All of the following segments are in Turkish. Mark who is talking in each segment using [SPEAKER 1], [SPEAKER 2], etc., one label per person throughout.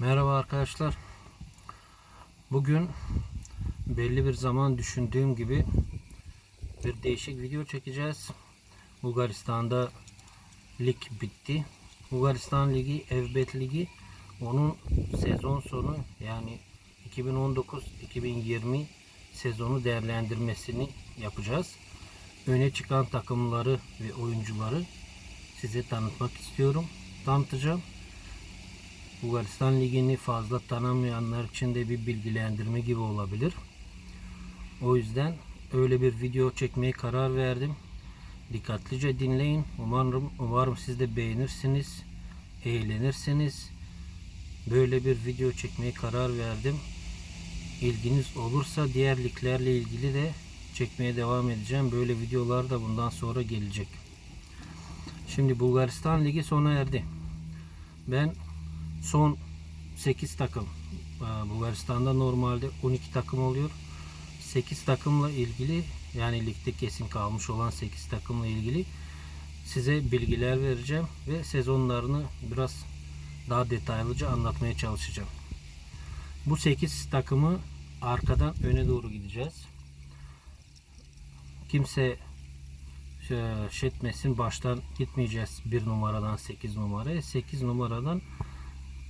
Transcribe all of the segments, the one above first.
[SPEAKER 1] Merhaba arkadaşlar. Bugün belli bir zaman düşündüğüm gibi bir değişik video çekeceğiz. Bulgaristan'da lig bitti. Bulgaristan Ligi, Evbet Ligi onun sezon sonu yani 2019-2020 sezonu değerlendirmesini yapacağız. Öne çıkan takımları ve oyuncuları size tanıtmak istiyorum. Tanıtacağım. Bulgaristan Ligi'ni fazla tanımayanlar için de bir bilgilendirme gibi olabilir. O yüzden öyle bir video çekmeye karar verdim. Dikkatlice dinleyin. Umarım, umarım siz de beğenirsiniz, eğlenirsiniz. Böyle bir video çekmeye karar verdim. İlginiz olursa diğer liglerle ilgili de çekmeye devam edeceğim. Böyle videolar da bundan sonra gelecek. Şimdi Bulgaristan Ligi sona erdi. Ben son 8 takım e, Bulgaristan'da normalde 12 takım oluyor. 8 takımla ilgili yani ligde kesin kalmış olan 8 takımla ilgili size bilgiler vereceğim ve sezonlarını biraz daha detaylıca anlatmaya çalışacağım. Bu 8 takımı arkadan öne doğru gideceğiz. Kimse şey- şey etmesin baştan gitmeyeceğiz 1 numaradan 8 numaraya. 8 numaradan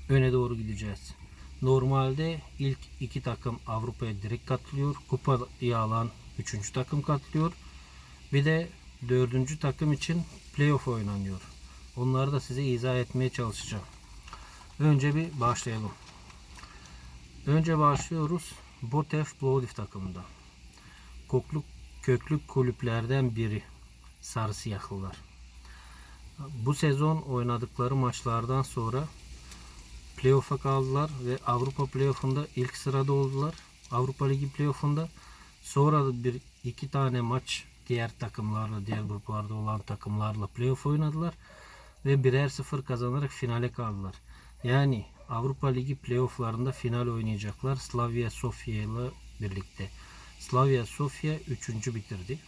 [SPEAKER 1] öne doğru gideceğiz. Normalde ilk iki takım Avrupa'ya direkt katılıyor. Kupayı alan üçüncü takım katılıyor. Bir de dördüncü takım için playoff oynanıyor. Onları da size izah etmeye çalışacağım. Önce bir başlayalım. Önce başlıyoruz Botef Plovdiv takımında. Kokluk köklü kulüplerden biri Sarı Siyahlılar. Bu sezon oynadıkları maçlardan sonra playoff'a kaldılar ve Avrupa playoff'unda ilk sırada oldular. Avrupa Ligi playoff'unda sonra bir iki tane maç diğer takımlarla, diğer gruplarda olan takımlarla playoff oynadılar ve birer sıfır kazanarak finale kaldılar. Yani Avrupa Ligi playoff'larında final oynayacaklar Slavia Sofia ile birlikte. Slavia Sofia 3. bitirdi.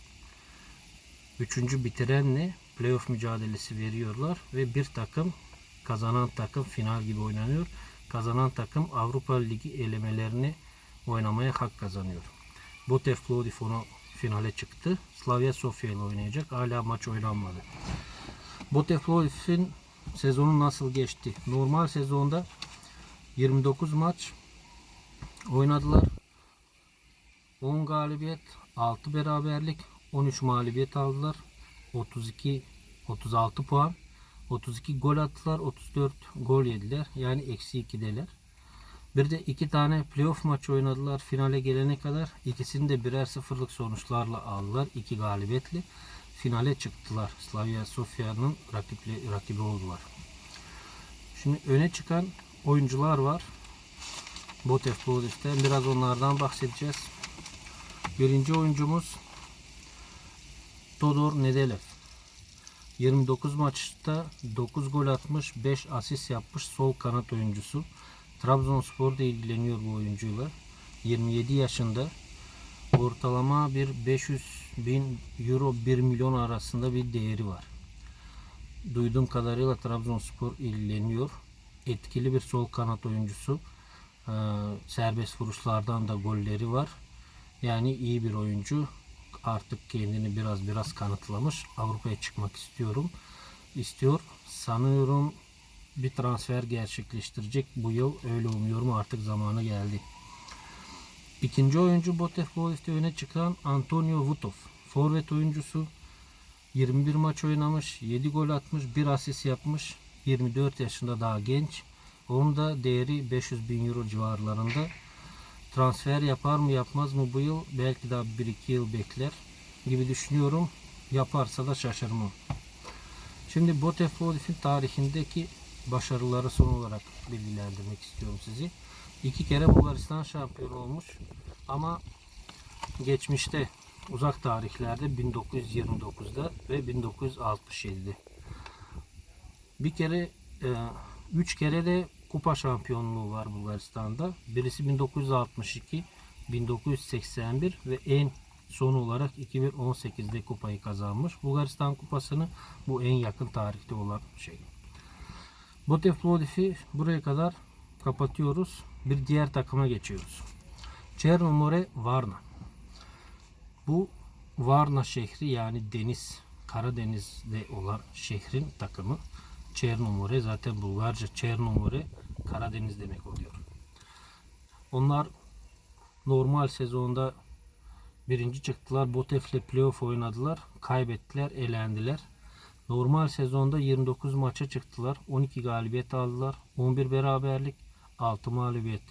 [SPEAKER 1] Üçüncü bitirenle playoff mücadelesi veriyorlar ve bir takım kazanan takım final gibi oynanıyor. Kazanan takım Avrupa Ligi elemelerini oynamaya hak kazanıyor. Botev Plovdiv onu finale çıktı. Slavia Sofia ile oynayacak. Hala maç oynanmadı. Botev Plovdiv'in sezonu nasıl geçti? Normal sezonda 29 maç oynadılar. 10 galibiyet, 6 beraberlik, 13 mağlubiyet aldılar. 32 36 puan. 32 gol attılar, 34 gol yediler. Yani eksi 2'deler. Bir de iki tane playoff maç oynadılar finale gelene kadar. İkisini de birer sıfırlık sonuçlarla aldılar. iki galibiyetli. Finale çıktılar. Slavia Sofia'nın rakibi, rakibi oldular. Şimdi öne çıkan oyuncular var. Botev Plovdiv'den. Biraz onlardan bahsedeceğiz. Birinci oyuncumuz Todor Nedelev. 29 maçta 9 gol atmış, 5 asist yapmış sol kanat oyuncusu. Trabzonspor da ilgileniyor bu oyuncuyla. 27 yaşında. Ortalama bir 500 bin euro 1 milyon arasında bir değeri var. Duyduğum kadarıyla Trabzonspor ilgileniyor. Etkili bir sol kanat oyuncusu. Ee, serbest vuruşlardan da golleri var. Yani iyi bir oyuncu artık kendini biraz biraz kanıtlamış. Avrupa'ya çıkmak istiyorum. istiyor. Sanıyorum bir transfer gerçekleştirecek bu yıl. Öyle umuyorum artık zamanı geldi. İkinci oyuncu Plovdiv'de öne çıkan Antonio Vutov. Forvet oyuncusu 21 maç oynamış, 7 gol atmış, 1 asist yapmış. 24 yaşında daha genç. Onun da değeri 500 bin euro civarlarında transfer yapar mı yapmaz mı bu yıl belki daha 1-2 yıl bekler gibi düşünüyorum. Yaparsa da şaşırmam. Şimdi Botev Plovdiv'in tarihindeki başarıları son olarak bilgilendirmek istiyorum sizi. İki kere Bulgaristan şampiyonu olmuş ama geçmişte uzak tarihlerde 1929'da ve 1967'de. Bir kere, e, üç kere de kupa şampiyonluğu var Bulgaristan'da. Birisi 1962, 1981 ve en son olarak 2018'de kupayı kazanmış. Bulgaristan kupasını bu en yakın tarihte olan şey. Botev Plovdiv'i buraya kadar kapatıyoruz. Bir diğer takıma geçiyoruz. Çernomore Varna. Bu Varna şehri yani deniz, Karadeniz'de olan şehrin takımı. Çernomore zaten Bulgarca Çernomore Karadeniz demek oluyor. Onlar normal sezonda birinci çıktılar. Botef'le playoff oynadılar. Kaybettiler, elendiler. Normal sezonda 29 maça çıktılar. 12 galibiyet aldılar. 11 beraberlik, 6 mağlubiyet.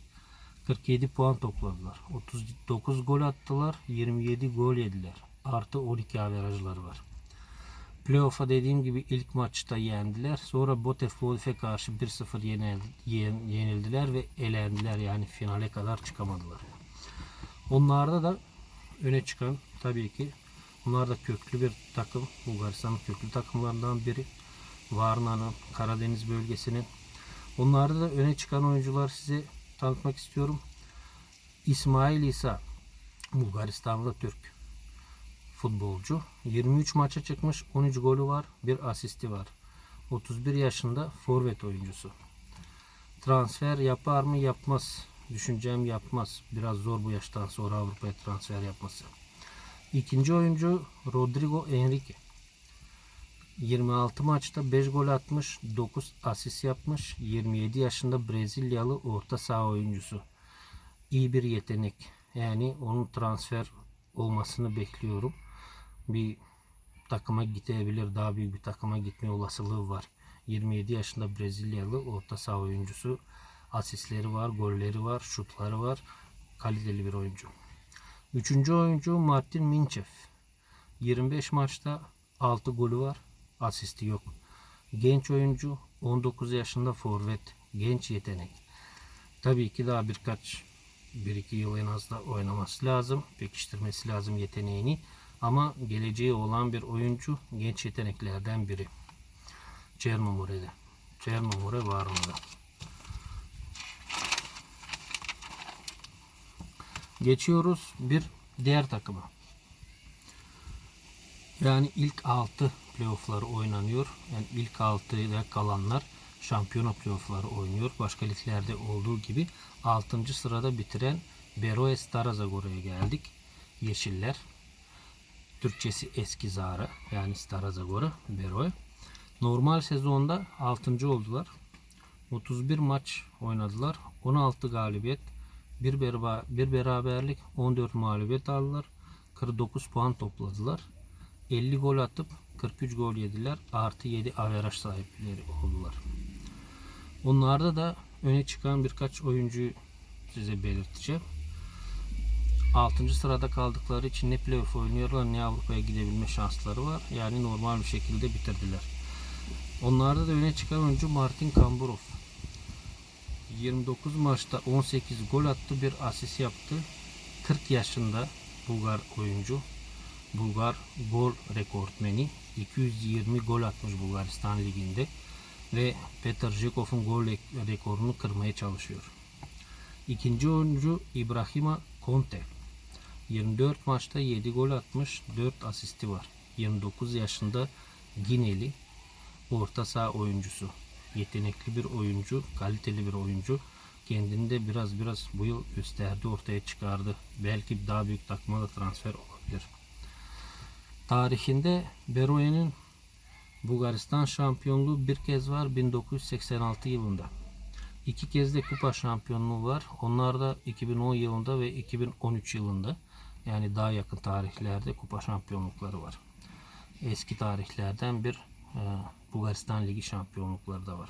[SPEAKER 1] 47 puan topladılar. 39 gol attılar. 27 gol yediler. Artı 12 averajları var. Playoff'a dediğim gibi ilk maçta yendiler. Sonra Botef Wolf'e karşı 1-0 yenil- yen- yenildiler ve elendiler. Yani finale kadar çıkamadılar. Onlarda da öne çıkan tabii ki bunlar da köklü bir takım. Bulgaristan'ın köklü takımlarından biri. Varna'nın, Karadeniz bölgesinin. Onlarda da öne çıkan oyuncular size tanıtmak istiyorum. İsmail İsa, Bulgaristanlı Türk futbolcu. 23 maça çıkmış, 13 golü var, bir asisti var. 31 yaşında forvet oyuncusu. Transfer yapar mı? Yapmaz. Düşüncem yapmaz. Biraz zor bu yaştan sonra Avrupa'ya transfer yapması. İkinci oyuncu Rodrigo Enrique. 26 maçta 5 gol atmış, 9 asist yapmış. 27 yaşında Brezilyalı orta saha oyuncusu. İyi bir yetenek. Yani onun transfer olmasını bekliyorum. Bir takıma gidebilir, daha büyük bir takıma gitme olasılığı var. 27 yaşında Brezilyalı orta saha oyuncusu. Asistleri var, golleri var, şutları var. Kaliteli bir oyuncu. Üçüncü oyuncu Martin Minçev. 25 maçta 6 golü var. Asisti yok. Genç oyuncu 19 yaşında forvet. Genç yetenek. Tabii ki daha birkaç bir iki yıl en az da oynaması lazım. Pekiştirmesi lazım yeteneğini. Ama geleceği olan bir oyuncu genç yeteneklerden biri. Çernomore'de. Çernomore var orada. Geçiyoruz bir diğer takıma. Yani ilk 6 playoff'ları oynanıyor. Yani ilk 6'da kalanlar şampiyona playoff'ları oynuyor. Başka liglerde olduğu gibi 6. sırada bitiren Beroe Stara Zagora'ya geldik. Yeşiller. Türkçesi eski Zara yani Stara Zagora Beroe. Normal sezonda 6. oldular. 31 maç oynadılar. 16 galibiyet, bir, berba, bir beraberlik, 14 mağlubiyet aldılar. 49 puan topladılar. 50 gol atıp 43 gol yediler. Artı 7 averaj sahipleri oldular. Onlarda da öne çıkan birkaç oyuncuyu size belirteceğim. 6. sırada kaldıkları için ne playoff oynuyorlar ne Avrupa'ya gidebilme şansları var. Yani normal bir şekilde bitirdiler. Onlarda da öne çıkan oyuncu Martin Kamburov. 29 maçta 18 gol attı, bir asist yaptı. 40 yaşında Bulgar oyuncu. Bulgar gol rekortmeni. 220 gol atmış Bulgaristan liginde ve Peter Jikov'un gol re- rekorunu kırmaya çalışıyor. İkinci oyuncu İbrahima Conte. 24 maçta 7 gol atmış, 4 asisti var. 29 yaşında Gineli orta saha oyuncusu. Yetenekli bir oyuncu, kaliteli bir oyuncu. Kendini de biraz biraz bu yıl gösterdi, ortaya çıkardı. Belki daha büyük takıma da transfer olabilir. Tarihinde Beroe'nin Bulgaristan şampiyonluğu bir kez var 1986 yılında. İki kez de kupa şampiyonluğu var. Onlar da 2010 yılında ve 2013 yılında. Yani daha yakın tarihlerde kupa şampiyonlukları var. Eski tarihlerden bir e, Bulgaristan Ligi şampiyonlukları da var.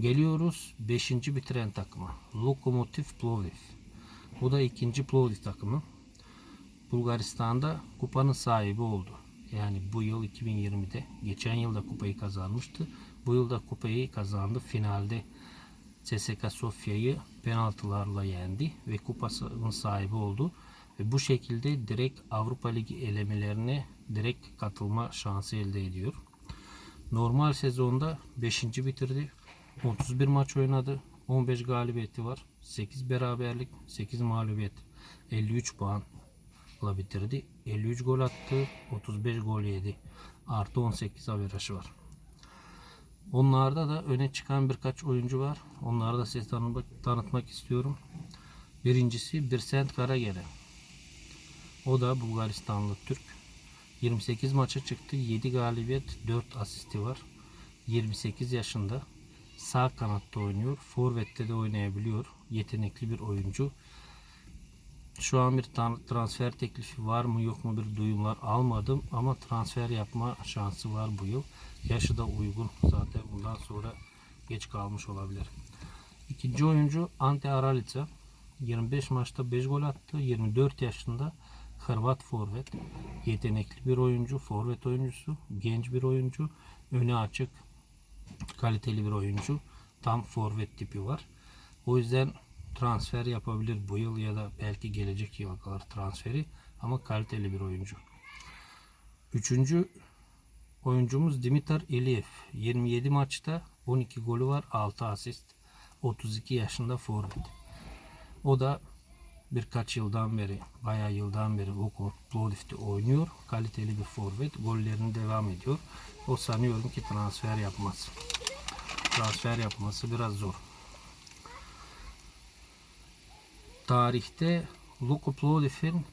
[SPEAKER 1] Geliyoruz 5. bitiren takıma. Lokomotiv Plovdiv. Bu da ikinci Plovdiv takımı. Bulgaristan'da kupanın sahibi oldu. Yani bu yıl 2020'de geçen yılda kupayı kazanmıştı. Bu yılda kupayı kazandı. Finalde CSKA Sofya'yı penaltılarla yendi ve kupasının sahibi oldu. Ve bu şekilde direkt Avrupa Ligi elemelerine direkt katılma şansı elde ediyor. Normal sezonda 5. bitirdi. 31 maç oynadı. 15 galibiyeti var. 8 beraberlik, 8 mağlubiyet. 53 puanla bitirdi. 53 gol attı. 35 gol yedi. Artı 18 averajı var. Onlarda da öne çıkan birkaç oyuncu var. Onları da size tanıtmak istiyorum. Birincisi Birsent Karagere. O da Bulgaristanlı Türk. 28 maça çıktı. 7 galibiyet, 4 asisti var. 28 yaşında. Sağ kanatta oynuyor. Forvet'te de oynayabiliyor. Yetenekli bir oyuncu. Şu an bir transfer teklifi var mı yok mu bir duyumlar almadım ama transfer yapma şansı var bu yıl. Yaşı da uygun zaten bundan sonra geç kalmış olabilir. İkinci oyuncu Ante Aralica. 25 maçta 5 gol attı. 24 yaşında Hırvat forvet. Yetenekli bir oyuncu, forvet oyuncusu, genç bir oyuncu, önü açık, kaliteli bir oyuncu. Tam forvet tipi var. O yüzden transfer yapabilir bu yıl ya da belki gelecek yıla kadar transferi ama kaliteli bir oyuncu. Üçüncü oyuncumuz Dimitar Eliyev. 27 maçta 12 golü var, 6 asist. 32 yaşında forvet. O da birkaç yıldan beri, bayağı yıldan beri Vokor Plovdiv'de oynuyor. Kaliteli bir forvet. Gollerini devam ediyor. O sanıyorum ki transfer yapmaz. Transfer yapması biraz zor. Tarihte Luka Plovdiv'in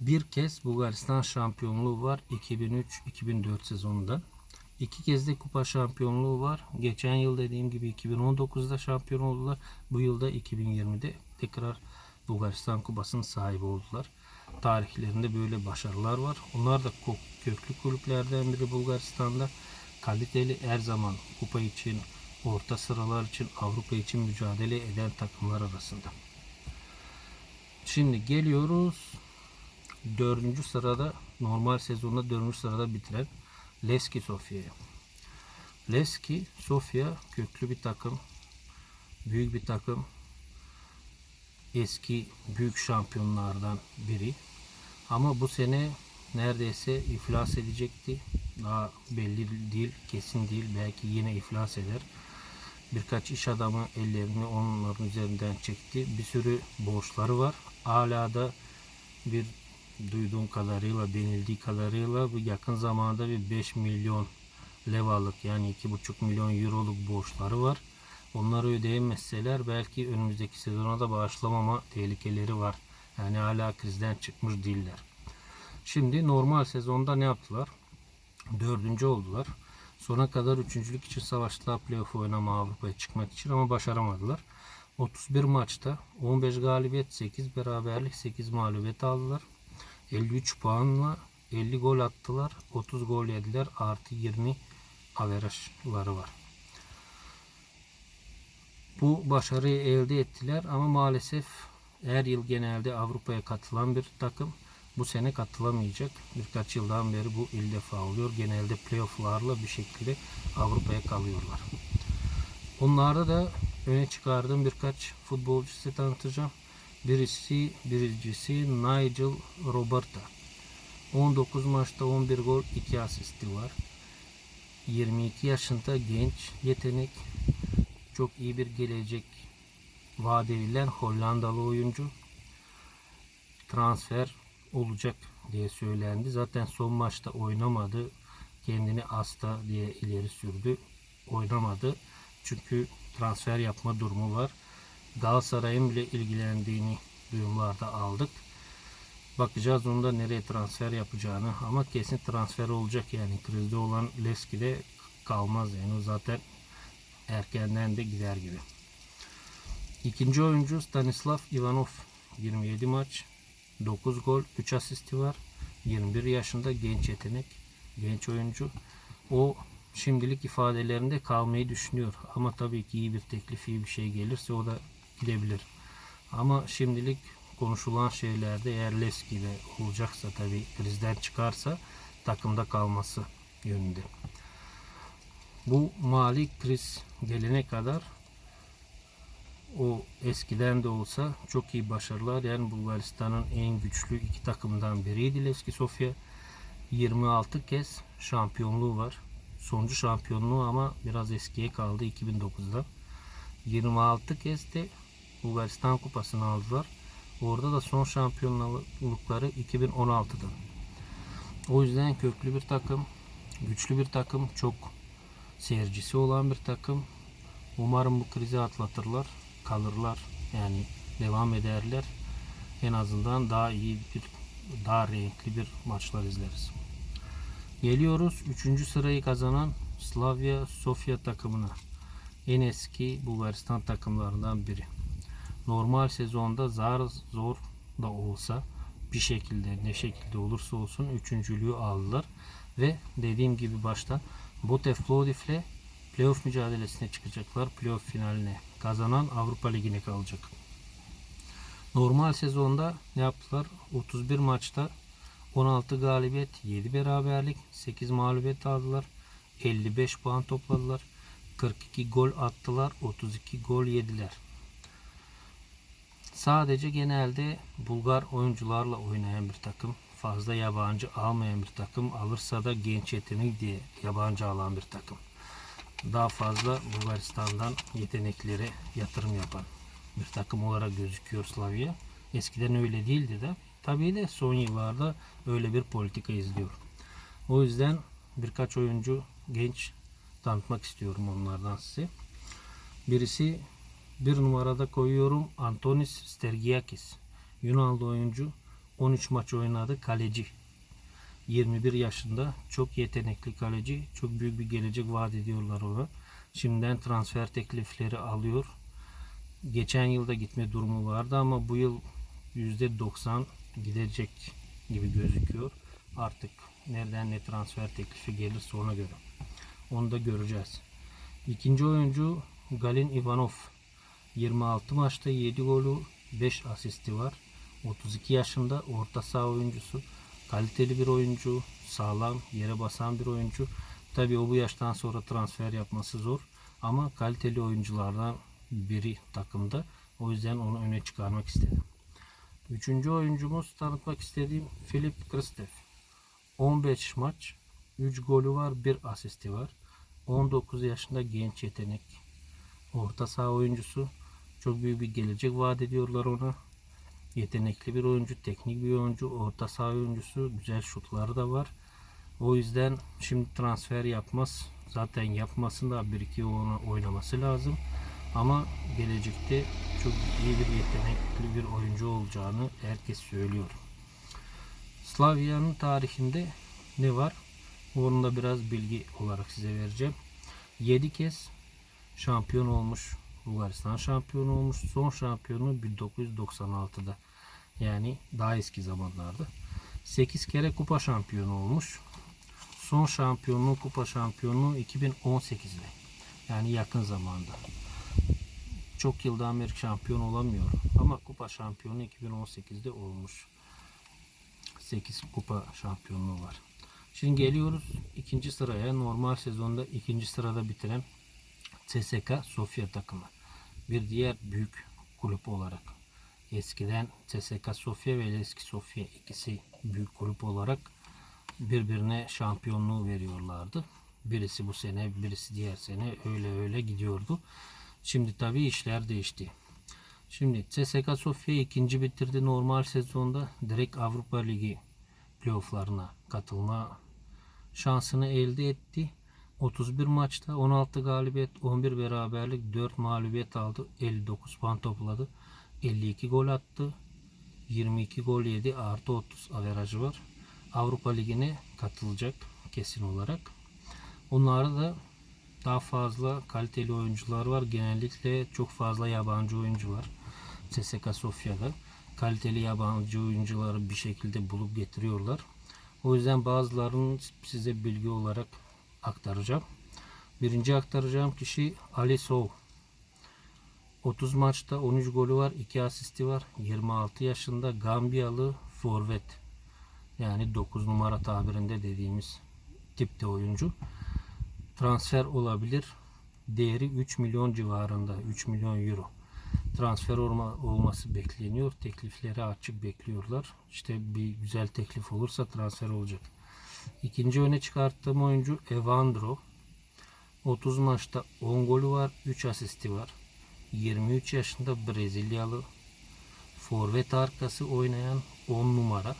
[SPEAKER 1] bir kez Bulgaristan şampiyonluğu var 2003-2004 sezonunda. İki kez de kupa şampiyonluğu var. Geçen yıl dediğim gibi 2019'da şampiyon oldular. Bu yılda 2020'de tekrar Bulgaristan kupasının sahibi oldular. Tarihlerinde böyle başarılar var. Onlar da köklü kulüplerden biri Bulgaristan'da. Kaliteli her zaman kupa için, orta sıralar için, Avrupa için mücadele eden takımlar arasında. Şimdi geliyoruz dördüncü sırada normal sezonda dördüncü sırada bitiren Leski Sofya'ya. Leski Sofya köklü bir takım. Büyük bir takım. Eski büyük şampiyonlardan biri. Ama bu sene neredeyse iflas edecekti. Daha belli değil, kesin değil. Belki yine iflas eder. Birkaç iş adamı ellerini onların üzerinden çekti. Bir sürü borçları var. Hala da bir duyduğum kadarıyla, denildiği kadarıyla bu yakın zamanda bir 5 milyon levalık yani 2,5 milyon euroluk borçları var. Onları ödeyemezseler belki önümüzdeki sezona da bağışlamama tehlikeleri var. Yani hala krizden çıkmış değiller. Şimdi normal sezonda ne yaptılar? Dördüncü oldular. Sona kadar üçüncülük için savaştılar playoff oynama Avrupa'ya çıkmak için ama başaramadılar. 31 maçta 15 galibiyet, 8 beraberlik, 8 mağlubiyet aldılar. 53 puanla 50 gol attılar. 30 gol yediler. Artı 20 averajları var. Bu başarıyı elde ettiler ama maalesef her yıl genelde Avrupa'ya katılan bir takım bu sene katılamayacak. Birkaç yıldan beri bu ilk defa oluyor. Genelde playofflarla bir şekilde Avrupa'ya kalıyorlar. Onlarda da öne çıkardığım birkaç futbolcu size tanıtacağım. Birisi, birincisi Nigel Roberta. 19 maçta 11 gol, 2 asisti var. 22 yaşında genç, yetenek, çok iyi bir gelecek vaat edilen Hollandalı oyuncu. Transfer olacak diye söylendi. Zaten son maçta oynamadı. Kendini hasta diye ileri sürdü. Oynamadı. Çünkü transfer yapma durumu var. Galatasaray'ın bile ilgilendiğini duyumlarda aldık. Bakacağız onun da nereye transfer yapacağını ama kesin transfer olacak yani krizde olan Leski de kalmaz yani o zaten erkenden de gider gibi. İkinci oyuncu Stanislav Ivanov 27 maç 9 gol 3 asisti var 21 yaşında genç yetenek genç oyuncu o şimdilik ifadelerinde kalmayı düşünüyor ama tabii ki iyi bir teklif iyi bir şey gelirse o da gidebilir ama şimdilik konuşulan şeylerde eğer Leski'de olacaksa tabii krizden çıkarsa takımda kalması yönünde. Bu mali kriz gelene kadar o eskiden de olsa çok iyi başarılar. Yani Bulgaristan'ın en güçlü iki takımdan biriydi Leski Sofya. 26 kez şampiyonluğu var. Sonuncu şampiyonluğu ama biraz eskiye kaldı 2009'da. 26 kez de Bulgaristan kupasını aldılar. Orada da son şampiyonlukları 2016'da. O yüzden köklü bir takım, güçlü bir takım, çok seyircisi olan bir takım. Umarım bu krizi atlatırlar, kalırlar. Yani devam ederler. En azından daha iyi bir, daha renkli bir maçlar izleriz. Geliyoruz 3. sırayı kazanan Slavia Sofia takımına. En eski Bulgaristan takımlarından biri. Normal sezonda zar zor da olsa bir şekilde ne şekilde olursa olsun üçüncülüğü aldılar ve dediğim gibi başta Botev Plovdiv'le playoff mücadelesine çıkacaklar. Playoff finaline kazanan Avrupa Ligi'ne kalacak. Normal sezonda ne yaptılar? 31 maçta 16 galibiyet, 7 beraberlik, 8 mağlubiyet aldılar. 55 puan topladılar. 42 gol attılar, 32 gol yediler. Sadece genelde Bulgar oyuncularla oynayan bir takım, fazla yabancı almayan bir takım, alırsa da genç yetenek diye yabancı alan bir takım. Daha fazla Bulgaristan'dan yeteneklere yatırım yapan bir takım olarak gözüküyor Slavia. Eskiden öyle değildi de. Tabii de son yıllarda öyle bir politika izliyor. O yüzden birkaç oyuncu genç tanıtmak istiyorum onlardan size. Birisi bir numarada koyuyorum Antonis Stergiakis. Yunanlı oyuncu 13 maç oynadı kaleci. 21 yaşında çok yetenekli kaleci. Çok büyük bir gelecek vaat ediyorlar ona. Şimdiden transfer teklifleri alıyor. Geçen yılda gitme durumu vardı ama bu yıl %90 gidecek gibi gözüküyor. Artık nereden ne transfer teklifi gelirse ona göre. Onu da göreceğiz. İkinci oyuncu Galin Ivanov. 26 maçta 7 golü 5 asisti var. 32 yaşında orta saha oyuncusu. Kaliteli bir oyuncu. Sağlam, yere basan bir oyuncu. Tabii o bu yaştan sonra transfer yapması zor. Ama kaliteli oyunculardan biri takımda. O yüzden onu öne çıkarmak istedim. Üçüncü oyuncumuz tanıtmak istediğim Filip Kristev. 15 maç, 3 golü var, 1 asisti var. 19 yaşında genç yetenek. Orta saha oyuncusu. Çok büyük bir gelecek vaat ediyorlar ona. Yetenekli bir oyuncu, teknik bir oyuncu, orta saha oyuncusu. Güzel şutları da var. O yüzden şimdi transfer yapmaz. Zaten yapmasın da bir iki ona oynaması lazım. Ama gelecekte çok iyi bir yetenekli bir oyuncu olacağını herkes söylüyor. Slavya'nın tarihinde ne var? Onu da biraz bilgi olarak size vereceğim. 7 kez şampiyon olmuş. Bulgaristan şampiyonu olmuş. Son şampiyonu 1996'da. Yani daha eski zamanlarda. 8 kere kupa şampiyonu olmuş. Son şampiyonluğu kupa şampiyonluğu 2018'de. Yani yakın zamanda. Çok yıldan beri şampiyon olamıyor. Ama kupa şampiyonu 2018'de olmuş. 8 kupa şampiyonluğu var. Şimdi geliyoruz ikinci sıraya. Normal sezonda ikinci sırada bitiren CSK Sofia takımı. Bir diğer büyük kulüp olarak. Eskiden CSK Sofia ve Leski Sofia ikisi büyük kulüp olarak birbirine şampiyonluğu veriyorlardı. Birisi bu sene, birisi diğer sene öyle öyle gidiyordu. Şimdi tabii işler değişti. Şimdi CSKA Sofya ikinci bitirdi normal sezonda. Direkt Avrupa Ligi playofflarına katılma şansını elde etti. 31 maçta 16 galibiyet, 11 beraberlik, 4 mağlubiyet aldı. 59 puan topladı. 52 gol attı. 22 gol yedi. Artı 30 averajı var. Avrupa Ligi'ne katılacak kesin olarak. Onlarda da daha fazla kaliteli oyuncular var. Genellikle çok fazla yabancı oyuncu var. CSKA Sofya'da kaliteli yabancı oyuncuları bir şekilde bulup getiriyorlar. O yüzden bazılarını size bilgi olarak aktaracağım. Birinci aktaracağım kişi Ali Sov. 30 maçta 13 golü var, 2 asisti var. 26 yaşında Gambiyalı forvet. Yani 9 numara tabirinde dediğimiz tipte oyuncu. Transfer olabilir. Değeri 3 milyon civarında. 3 milyon euro. Transfer olma, olması bekleniyor. Teklifleri açık bekliyorlar. İşte bir güzel teklif olursa transfer olacak. İkinci öne çıkarttığım oyuncu Evandro. 30 maçta 10 golü var, 3 asisti var. 23 yaşında Brezilyalı. Forvet arkası oynayan 10 numara.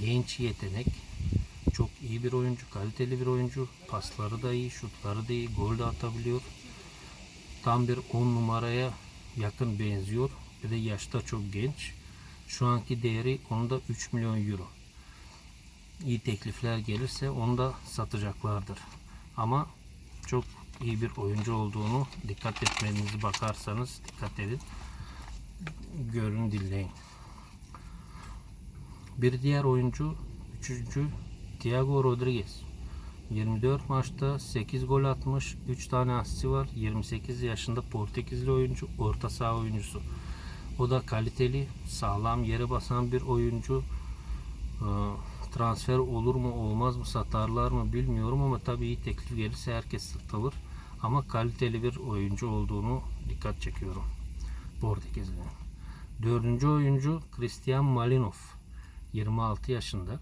[SPEAKER 1] Genç yetenek. Çok iyi bir oyuncu, kaliteli bir oyuncu. Pasları da iyi, şutları da iyi, gol de atabiliyor. Tam bir 10 numaraya yakın benziyor. Bir de yaşta çok genç. Şu anki değeri onun da 3 milyon euro. İyi teklifler gelirse onu da satacaklardır. Ama çok iyi bir oyuncu olduğunu dikkat etmenizi bakarsanız dikkat edin. Görün dinleyin. Bir diğer oyuncu, üçüncü Thiago Rodriguez. 24 maçta 8 gol atmış, 3 tane asisti var. 28 yaşında Portekizli oyuncu, orta saha oyuncusu. O da kaliteli, sağlam yere basan bir oyuncu. Transfer olur mu olmaz mı satarlar mı bilmiyorum ama tabii iyi teklif gelirse herkes satılır. Ama kaliteli bir oyuncu olduğunu dikkat çekiyorum. Portekizli. Dördüncü oyuncu Christian Malinov. 26 yaşında.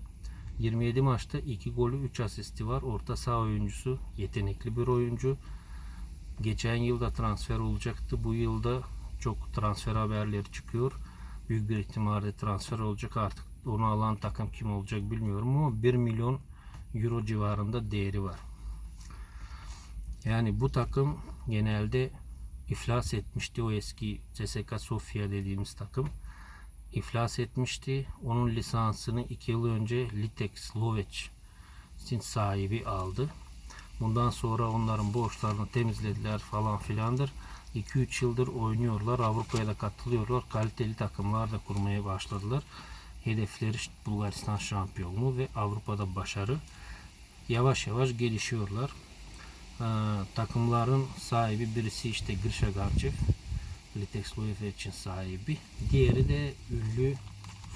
[SPEAKER 1] 27 maçta 2 golü 3 asisti var. Orta saha oyuncusu. Yetenekli bir oyuncu. Geçen yılda transfer olacaktı. Bu yılda çok transfer haberleri çıkıyor. Büyük bir ihtimalle transfer olacak artık. Onu alan takım kim olacak bilmiyorum ama 1 milyon euro civarında değeri var. Yani bu takım genelde iflas etmişti o eski CSKA Sofia dediğimiz takım. İflas etmişti. Onun lisansını 2 yıl önce Litex Lovec'in sahibi aldı. Bundan sonra onların borçlarını temizlediler falan filandır. 2-3 yıldır oynuyorlar. Avrupa'ya da katılıyorlar. Kaliteli takımlar da kurmaya başladılar. Hedefleri Bulgaristan şampiyonluğu ve Avrupa'da başarı. Yavaş yavaş gelişiyorlar. Ee, takımların sahibi birisi işte Grisha Garchev. Litex Lovec'in sahibi. Diğeri de ünlü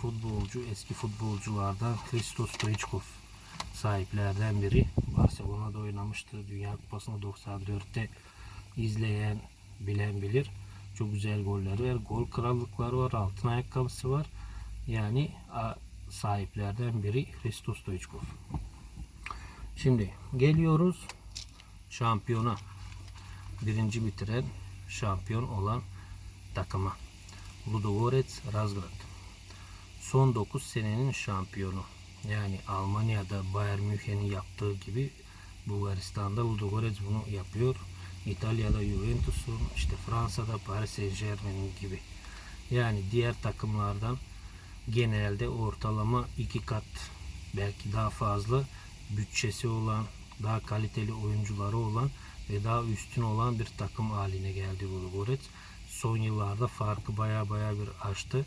[SPEAKER 1] futbolcu, eski futbolculardan Christos Stoichkov sahiplerden biri. Barcelona'da oynamıştı. Dünya Kupası'nı 94'te izleyen, bilen bilir. Çok güzel golleri var. Gol krallıkları var. Altın ayakkabısı var. Yani sahiplerden biri Christos Stoichkov. Şimdi geliyoruz şampiyona. Birinci bitiren şampiyon olan takıma. Ludogorets Razgrad. Son 9 senenin şampiyonu. Yani Almanya'da Bayern Münih'in yaptığı gibi Bulgaristan'da Ludogorets bunu yapıyor. İtalya'da Juventus'un, işte Fransa'da Paris Saint Germain'in gibi. Yani diğer takımlardan genelde ortalama iki kat belki daha fazla bütçesi olan, daha kaliteli oyuncuları olan ve daha üstün olan bir takım haline geldi Ludogorets. Son yıllarda farkı baya baya bir aştı.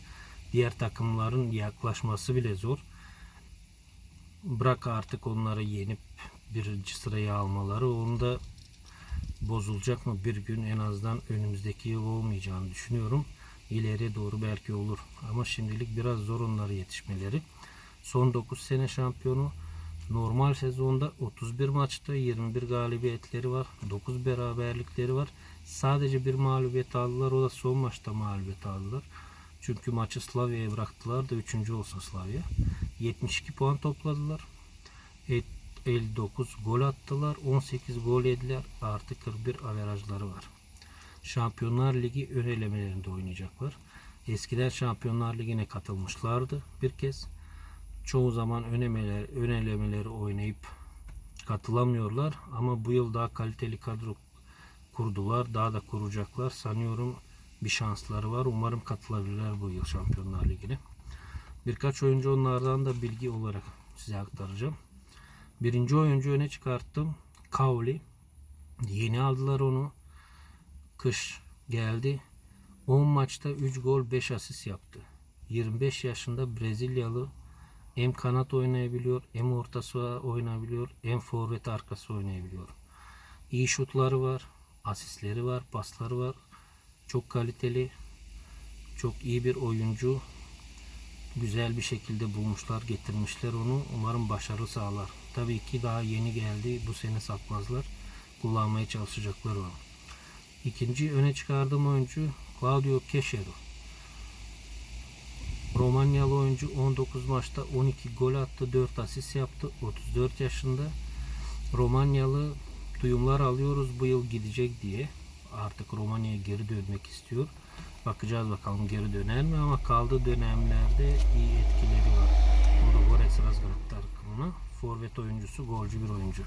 [SPEAKER 1] Diğer takımların yaklaşması bile zor. Bırak artık onları yenip birinci sıraya almaları. Onu da bozulacak mı bir gün en azından önümüzdeki yıl olmayacağını düşünüyorum. İleriye doğru belki olur. Ama şimdilik biraz zor onlara yetişmeleri. Son 9 sene şampiyonu. Normal sezonda 31 maçta 21 galibiyetleri var. 9 beraberlikleri var. Sadece bir mağlubiyet aldılar. O da son maçta mağlubiyet aldılar. Çünkü maçı Slavya'ya bıraktılar da 3. olsun Slavya. 72 puan topladılar. 59 gol attılar. 18 gol yediler. Artı 41 averajları var. Şampiyonlar Ligi ön elemelerinde oynayacaklar. Eskiden Şampiyonlar Ligi'ne katılmışlardı bir kez. Çoğu zaman ön elemeleri, ön elemeleri oynayıp katılamıyorlar. Ama bu yıl daha kaliteli kadro kurdular. Daha da kuracaklar. Sanıyorum bir şansları var. Umarım katılabilirler bu yıl Şampiyonlar Ligi'ne. Birkaç oyuncu onlardan da bilgi olarak size aktaracağım. Birinci oyuncu öne çıkarttım. Kauli. Yeni aldılar onu. Kış geldi. 10 maçta 3 gol 5 asist yaptı. 25 yaşında Brezilyalı hem kanat oynayabiliyor, hem orta saha oynayabiliyor, hem forvet arkası oynayabiliyor. İyi şutları var, asistleri var, pasları var. Çok kaliteli, çok iyi bir oyuncu. Güzel bir şekilde bulmuşlar, getirmişler onu. Umarım başarı sağlar. Tabii ki daha yeni geldi. Bu sene satmazlar. Kullanmaya çalışacaklar onu. İkinci öne çıkardığım oyuncu Claudio Keşero. Romanyalı oyuncu 19 maçta 12 gol attı, 4 asist yaptı. 34 yaşında. Romanyalı duyumlar alıyoruz bu yıl gidecek diye. Artık Romanya'ya geri dönmek istiyor. Bakacağız bakalım geri döner mi ama kaldığı dönemlerde iyi etkileri var. Ludogorets Razgrad takımına. forvet oyuncusu, golcü bir oyuncu.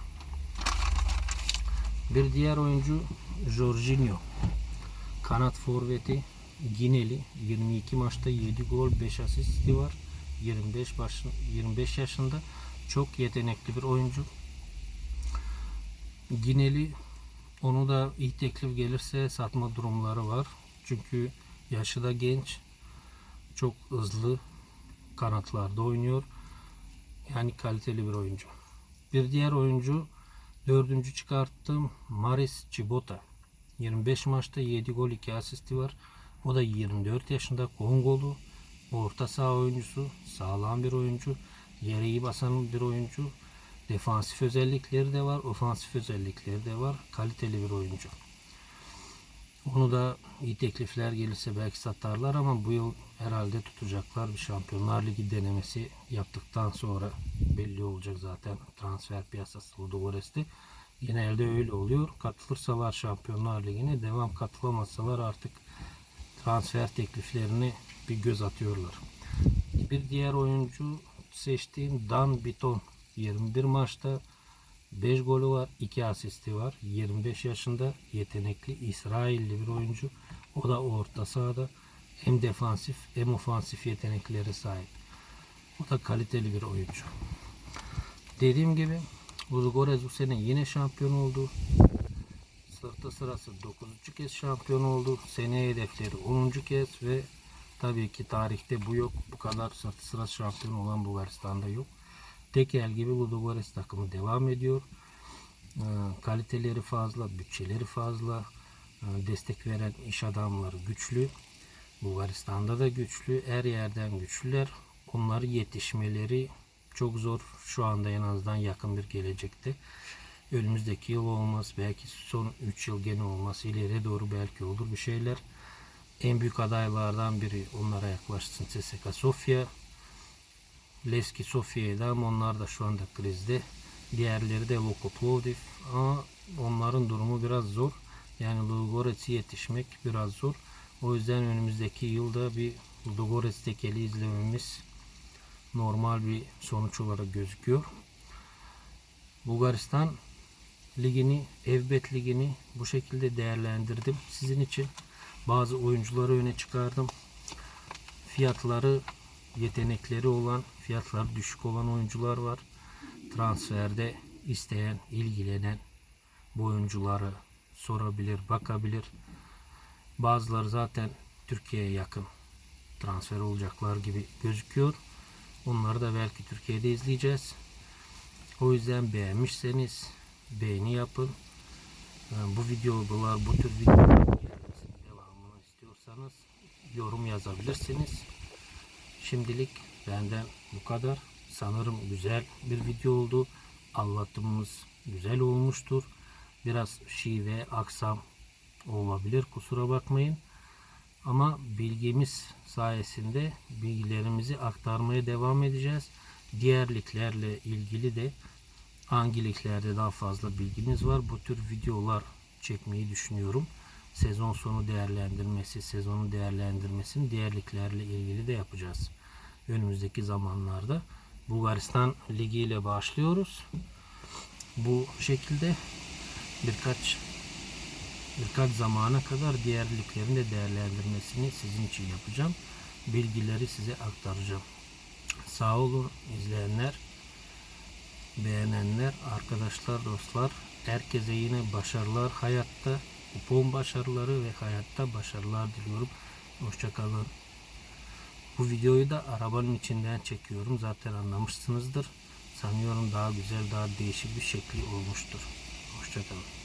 [SPEAKER 1] Bir diğer oyuncu Jorginho. Kanat forveti Gineli 22 maçta 7 gol 5 asisti var. 25 baş, 25 yaşında çok yetenekli bir oyuncu. Gineli onu da iyi teklif gelirse satma durumları var. Çünkü yaşı da genç. Çok hızlı kanatlarda oynuyor. Yani kaliteli bir oyuncu. Bir diğer oyuncu dördüncü çıkarttım Maris Chibota. 25 maçta 7 gol 2 asisti var. O da 24 yaşında Kongolu. Orta saha oyuncusu. Sağlam bir oyuncu. Yere iyi basan bir oyuncu. Defansif özellikleri de var. Ofansif özellikleri de var. Kaliteli bir oyuncu. Onu da iyi teklifler gelirse belki satarlar ama bu yıl herhalde tutacaklar. Bir Şampiyonlar Ligi denemesi yaptıktan sonra belli olacak zaten transfer piyasası Ludogorets'te. Genelde öyle oluyor. Katılırsalar Şampiyonlar Ligi'ne devam katılamazsalar artık transfer tekliflerini bir göz atıyorlar. Bir diğer oyuncu seçtiğim Dan Biton. 21 maçta 5 golü var, 2 asisti var. 25 yaşında yetenekli İsrailli bir oyuncu. O da orta sahada hem defansif hem ofansif yeteneklere sahip. O da kaliteli bir oyuncu. Dediğim gibi Ludogorets bu sene yine şampiyon oldu. Sırtı sırası 9. kez şampiyon oldu. Seneye hedefleri 10. kez ve tabii ki tarihte bu yok. Bu kadar sırtı sırası şampiyon olan Bulgaristan'da yok. Tekel gibi Ludogorets takımı devam ediyor. Ee, kaliteleri fazla, bütçeleri fazla, ee, destek veren iş adamları güçlü. Bulgaristan'da da güçlü, her yerden güçlüler. Onları yetişmeleri çok zor şu anda en azından yakın bir gelecekte. Önümüzdeki yıl olmaz, belki son 3 yıl gene olmaz, ileriye doğru belki olur bir şeyler. En büyük adaylardan biri onlara yaklaşsın CSKA Sofya. Levski Sofya'ydı ama onlar da şu anda krizde. Diğerleri de Loko Plovdiv ama onların durumu biraz zor. Yani Ludogorets'e yetişmek biraz zor. O yüzden önümüzdeki yılda bir Ludogorets tekeli izlememiz normal bir sonuç olarak gözüküyor. Bulgaristan ligini, Evbet ligini bu şekilde değerlendirdim. Sizin için bazı oyuncuları öne çıkardım. Fiyatları, yetenekleri olan, fiyatları düşük olan oyuncular var. Transferde isteyen, ilgilenen bu oyuncuları sorabilir, bakabilir. Bazıları zaten Türkiye'ye yakın transfer olacaklar gibi gözüküyor. Onları da belki Türkiye'de izleyeceğiz. O yüzden beğenmişseniz beğeni yapın. Yani bu videolar, bu tür videolar devamını istiyorsanız yorum yazabilirsiniz. Şimdilik benden bu kadar. Sanırım güzel bir video oldu. Anlatımımız güzel olmuştur. Biraz şive, aksam olabilir. Kusura bakmayın. Ama bilgimiz sayesinde bilgilerimizi aktarmaya devam edeceğiz. Diğer liglerle ilgili de hangi liglerde daha fazla bilgimiz var. Bu tür videolar çekmeyi düşünüyorum. Sezon sonu değerlendirmesi, sezonu değerlendirmesini diğer liglerle ilgili de yapacağız. Önümüzdeki zamanlarda Bulgaristan Ligi ile başlıyoruz. Bu şekilde birkaç birkaç zamana kadar diğer liglerin de değerlendirmesini sizin için yapacağım. Bilgileri size aktaracağım. Sağ olun izleyenler, beğenenler, arkadaşlar, dostlar. Herkese yine başarılar hayatta, kupon başarıları ve hayatta başarılar diliyorum. Hoşçakalın. Bu videoyu da arabanın içinden çekiyorum. Zaten anlamışsınızdır. Sanıyorum daha güzel, daha değişik bir şekli olmuştur. Hoşçakalın.